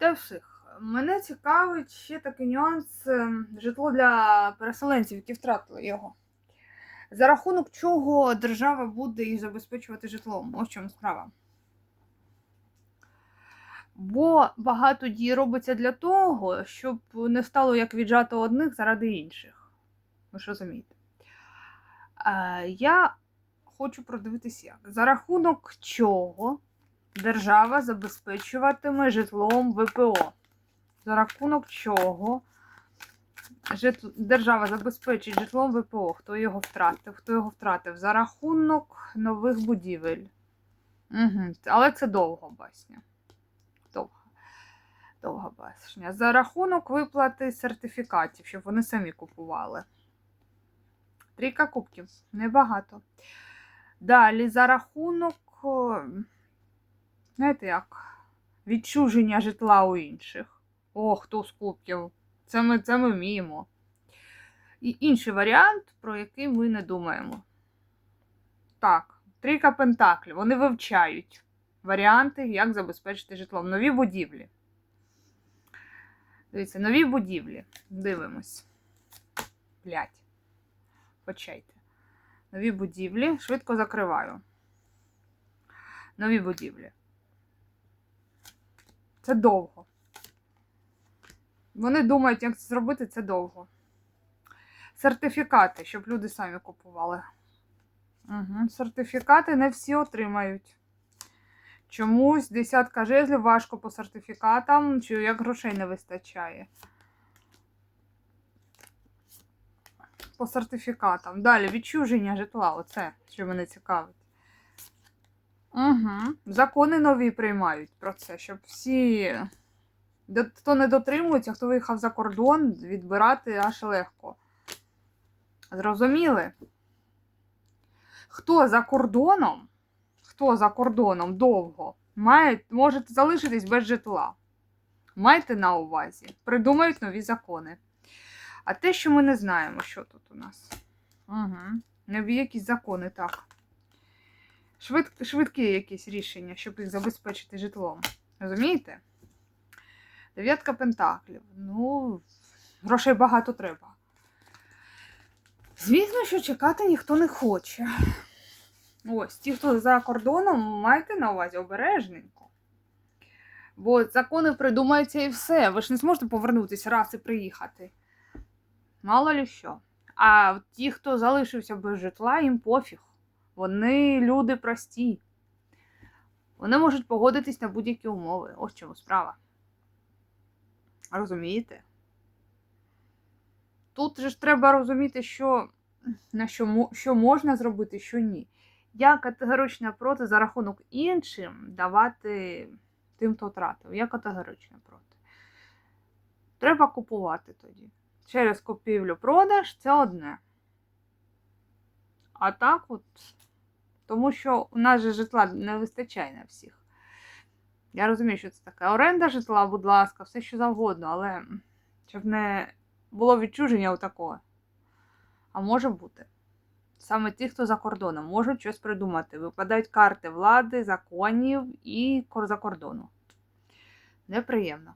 Для всіх. Мене цікавить ще такий нюанс е, житло для переселенців, які втратили його. За рахунок чого держава буде їх забезпечувати житлом? Ось чому справа. Бо багато дій робиться для того, щоб не стало як віджато одних заради інших. Ви ж розумієте? Е, я хочу продивитися як. За рахунок чого держава забезпечуватиме житлом ВПО. За рахунок чого держава забезпечить житлом ВПО, хто його втратив, хто його втратив, за рахунок нових будівель. Угу. Але це довго басня. Довго. Довга басня. За рахунок виплати сертифікатів, щоб вони самі купували. Трійка кубків. Небагато. Далі, за рахунок. Знаєте як, відчуження житла у інших. О, хто з кубків. Це ми, це ми вміємо. І інший варіант, про який ми не думаємо. Так, трійка пентаклів. Вони вивчають варіанти, як забезпечити житлом. Нові будівлі. Дивіться, нові будівлі. Дивимось. Блять. Почайте. Нові будівлі. Швидко закриваю. Нові будівлі. Це довго. Вони думають, як це зробити, це довго. Сертифікати, щоб люди самі купували. Угу. Сертифікати не всі отримають. Чомусь десятка жезлів важко по сертифікатам, чи як грошей не вистачає. По сертифікатам. Далі відчуження житла. Оце, що мене цікавить. Угу. Закони нові приймають про це, щоб всі, хто не дотримується, хто виїхав за кордон, відбирати аж легко. Зрозуміли? Хто за кордоном, хто за кордоном довго, має, може залишитись без житла. Майте на увазі, придумають нові закони. А те, що ми не знаємо, що тут у нас. Угу. Нові якісь закони, так. Швид, швидкі якісь рішення, щоб їх забезпечити житлом. Розумієте? Дев'ятка пентаклів. Ну, грошей багато треба. Звісно, що чекати ніхто не хоче. Ось, ті, хто за кордоном, майте на увазі обережненько. Бо закони придумаються і все. Ви ж не зможете повернутися раз і приїхати. Мало ли що. А ті, хто залишився без житла, їм пофіг. Вони люди прості. Вони можуть погодитись на будь-які умови. Ось чому справа. Розумієте? Тут же ж треба розуміти, що, на що, що можна зробити, що ні. Я категорично проти за рахунок іншим давати тим, хто втратив. Я категорично проти. Треба купувати тоді. Через купівлю-продаж це одне. А так от. Тому що у нас же житла не вистачає на всіх. Я розумію, що це таке. Оренда житла, будь ласка, все що завгодно, але щоб не було відчуження отакого. А може бути. Саме ті, хто за кордоном, можуть щось придумати. Випадають карти влади, законів і за кордону. Неприємно.